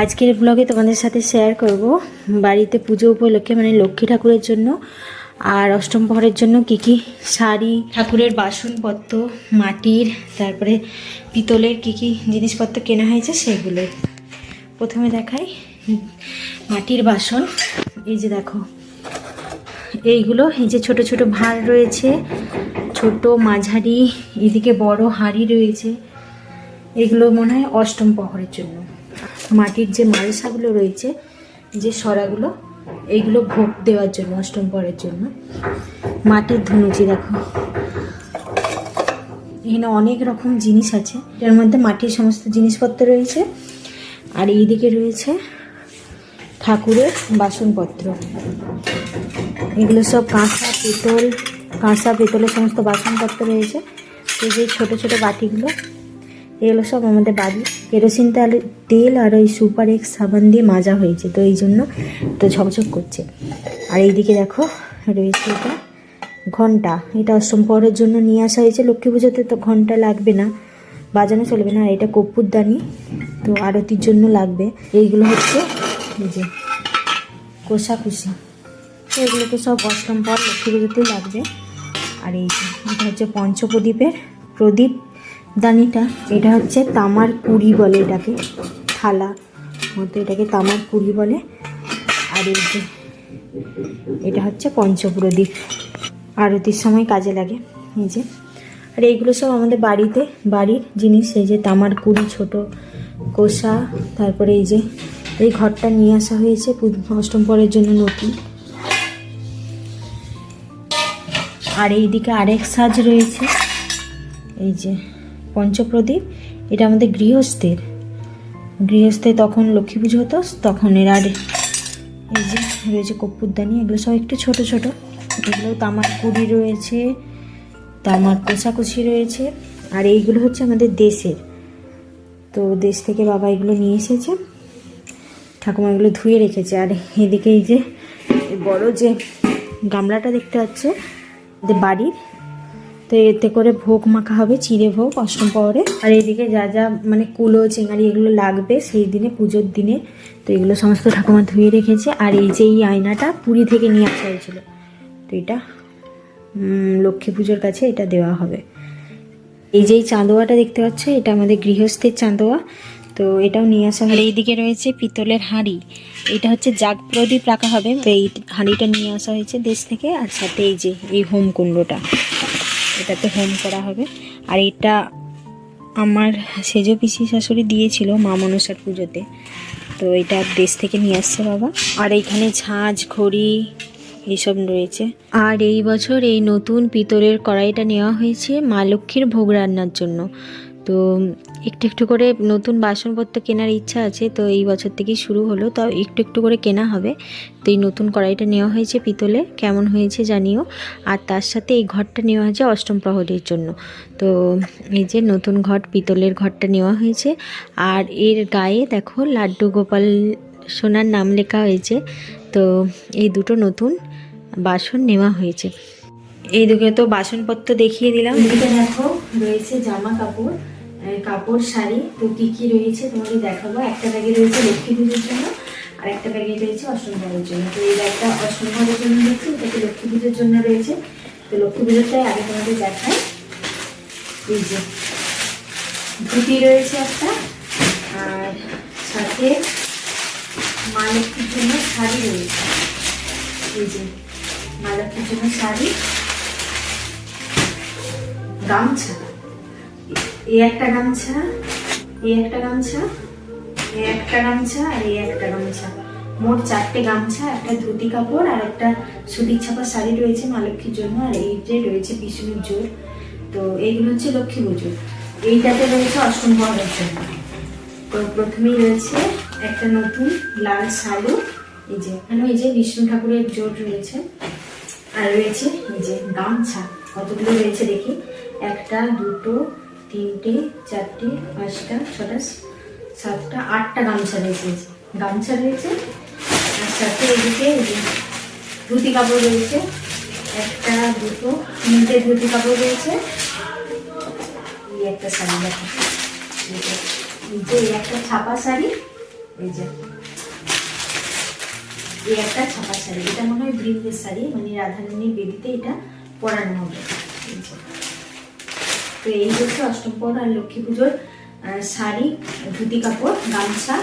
আজকের ব্লগে তোমাদের সাথে শেয়ার করব বাড়িতে পুজো উপলক্ষে মানে লক্ষ্মী ঠাকুরের জন্য আর অষ্টম প্রহরের জন্য কি কি শাড়ি, ঠাকুরের বাসনপত্র, মাটির, তারপরে পিতলের কি কি জিনিসপত্র কেনা হয়েছে সেগুলো প্রথমে দেখাই। মাটির বাসন, এই যে দেখো, এইগুলো, এই যে ছোট ছোট ভাঁড় রয়েছে, ছোট মাঝারি, এদিকে বড় হাঁড়ি রয়েছে, এগুলো মনে হয় অষ্টম প্রহরের জন্য। মাটির যে মালসাগুলো রয়েছে, যে সরাগুলো, এইগুলো ভোগ দেওয়ার জন্য, অষ্টম প্রহরের জন্য। মাটির ধনুচি দেখো। এখানে অনেক রকম জিনিস আছে। এর মধ্যে মাটির সমস্ত জিনিসপত্র রয়েছে। আর এইদিকে রয়েছে ঠাকুরের বাসনপত্র। এগুলো সব কাঁসা, পিতল, কাঁসা, পিতলের সমস্ত বাসনপত্র রয়েছে। এই যে ছোটো ছোটো বাটিগুলো এগুলো সব আমাদের বাড়ি। কেরোসিন তেল তেল আর ওই সুপার এক্স সাবান দিয়ে মাজা হয়েছে। তো এই জন্য তো ঝকঝক করছে। আর এইদিকে দেখো, রয়েছে এটা ঘণ্টা। এটা অষ্টম পরের জন্য নিয়ে আসা হয়েছে। লক্ষ্মী পুজোতে তো ঘণ্টা লাগবে না, বাজানো চলবে না। আর এটা কর্পূরদানি তো আরতির জন্য লাগবে। এইগুলো হচ্ছে এই যে কোষাকুষি। তো এগুলো তো সব অষ্টম পর লক্ষ্মী পুজোতেই লাগবে। আর এই এটা হচ্ছে পঞ্চপ্রদীপের প্রদীপ। দানিটা এটা হচ্ছে তামার কুড়ি বলে এটাকে, থালা মতো এটাকে তামার কুড়ি বলে। আর এই যে, এটা হচ্ছে পঞ্চপ্রদীপ, আরতির সময় কাজে লাগে, এই যে। আর এইগুলো সব আমাদের বাড়িতে, বাড়ির জিনিস, এই যে তামার কুড়ি ছোট কোষা, তারপরে এই যে, এই ঘরটা নিয়ে আসা হয়েছে অষ্টম পরের জন্য নতুন। আর এইদিকে আরেক সাজ রয়েছে, এই যে। পঞ্চপ্রদীপ, এটা আমাদের গৃহস্থের। গৃহস্থে তখন লক্ষ্মী পুজো হতো, তখন এর আর এই যে রয়েছে কর্পূরদানি এগুলো সব একটু ছোট ছোট। এগুলো তামার কুড়ি রয়েছে, তামার কোষাকুষি রয়েছে, আর এইগুলো হচ্ছে আমাদের দেশের। তো দেশ থেকে বাবা এগুলো নিয়ে এসেছে, ঠাকুমা এগুলো ধুয়ে রেখেছে। আর এদিকে এই যে বড় যে গামলাটা দেখতে পাচ্ছে বাড়ির তো এতে করে ভোগ মাখা হবে, চিড়ে ভোগ, অষ্টম পরে আর এদিকে যা যা মানে কুলো চেঙারি এগুলো লাগবে, সেই দিনে, পুজোর দিনে। তো এগুলো সমস্ত ঠাকুমা ধুয়ে রেখেছে। আর এই যে এই আয়নাটা পুরী থেকে নিয়ে আসা হয়েছিল। তো এটা লক্ষ্মী পুজোর কাছে এটা দেওয়া হবে। এই যে চাঁদোয়াটা দেখতে পাচ্ছ, এটা আমাদের গৃহস্থের চাঁদোয়া। তো এটাও নিয়ে আসা হয় এইদিকে রয়েছে পিতলের হাঁড়ি। এটা হচ্ছে জাগ প্রদীপ রাখা হবে। তো এই হাঁড়িটা নিয়ে আসা হয়েছে দেশ থেকে। আর সাথে এই যে, এই হোম কুণ্ডটা। এটাতে হোম করা হবে। আর এটা আমার সেজ পিসি শাশুড়ি দিয়েছিল মা মনসার পুজোতে। তো এটা দেশ থেকে নিয়ে আসছে বাবা। আর এইখানে ঝাঁঝ ঘড়ি এইসব রয়েছে। আর এই বছর এই নতুন পিতলের কড়াইটা নেওয়া হয়েছে মা লক্ষ্মীর ভোগ রান্নার জন্য। তো একটু একটু করে নতুন বাসনপত্র কেনার ইচ্ছা আছে, তো এই বছর থেকেই শুরু হলো তাও একটু একটু করে কেনা হবে। তো এই নতুন কড়াইটা নেওয়া হয়েছে পিতলে, কেমন হয়েছে জানিও। আর তার সাথে এই ঘরটা নেওয়া হয়েছে অষ্টম প্রহরের জন্য। তো এই যে নতুন ঘর, পিতলের ঘরটা নেওয়া হয়েছে। আর এর গায়ে দেখো লাড্ডু গোপাল সোনার নাম লেখা হয়েছে। তো এই দুটো নতুন বাসন নেওয়া হয়েছে। এই দুটো তো বাসনপত্র দেখিয়ে দিলাম। দেখো রয়েছে জামা কাপড়। কাপড়, শাড়ি তো কি কি রয়েছে তোমাকে দেখাবো। একটা ব্যাগে রয়েছে লক্ষ্মী পুজোর জন্য, আর একটা ব্যাগে রয়েছে অষ্টম ঘরের জন্য। তো এই ব্যাগটা অষ্টম ঘরের জন্য রয়েছে এটাকে লক্ষ্মী পুজোর জন্য রয়েছে। তো লক্ষ্মী পুজোটাই আগে তোমাদের দেখাই। এই যে, ধুতি রয়েছে একটা, আর সাথে মা লক্ষ্মীর জন্য শাড়ি রয়েছে। এই যে, মা লক্ষ্মীর জন্য শাড়ি। গামছা। এই একটা গামছা এই একটা গামছা এই একটা গামছা, আর এই একটা গামছা। মোট চারটে গামছা, একটা ধুতি কাপড় আর একটা সুতির ছাপা শাড়ি রয়েছে মা লক্ষ্মীর জন্য, আর এই যে রয়েছে বিষ্ণুর জোর। তো এইগুলো হচ্ছে লক্ষ্মী পুজো এইটাতে রয়েছে অষ্টম পর্বের জন্য। তো প্রথমেই রয়েছে একটা নতুন লাল শালু, এই যে এখানে এই যে বিষ্ণু ঠাকুরের জোট রয়েছে। আর রয়েছে এই যে গামছা। কতগুলো রয়েছে দেখি? একটা, দুটো তিনটে, চারটে, পাঁচটা, ছটা, সাতটা, আটটা গামছা রয়েছে। গামছা রয়েছে, আর সাথে এদিকে ধুতি কাপড় রয়েছে, একটা, দুটো, তিনটে ধুতি কাপড় রয়েছে, এই একটা শাড়ি যে- এই একটা ছাপা শাড়ি, এই যে, এই একটা ছাপা শাড়ি। এটা মনে হয় বৃন্দের শাড়ি মানে রাধারানীর বেবিতে এটা পরানো হবে। তো এই হচ্ছে অষ্টম পর আর লক্ষ্মী পুজোর শাড়ি ধুতি কাপড় গামছা।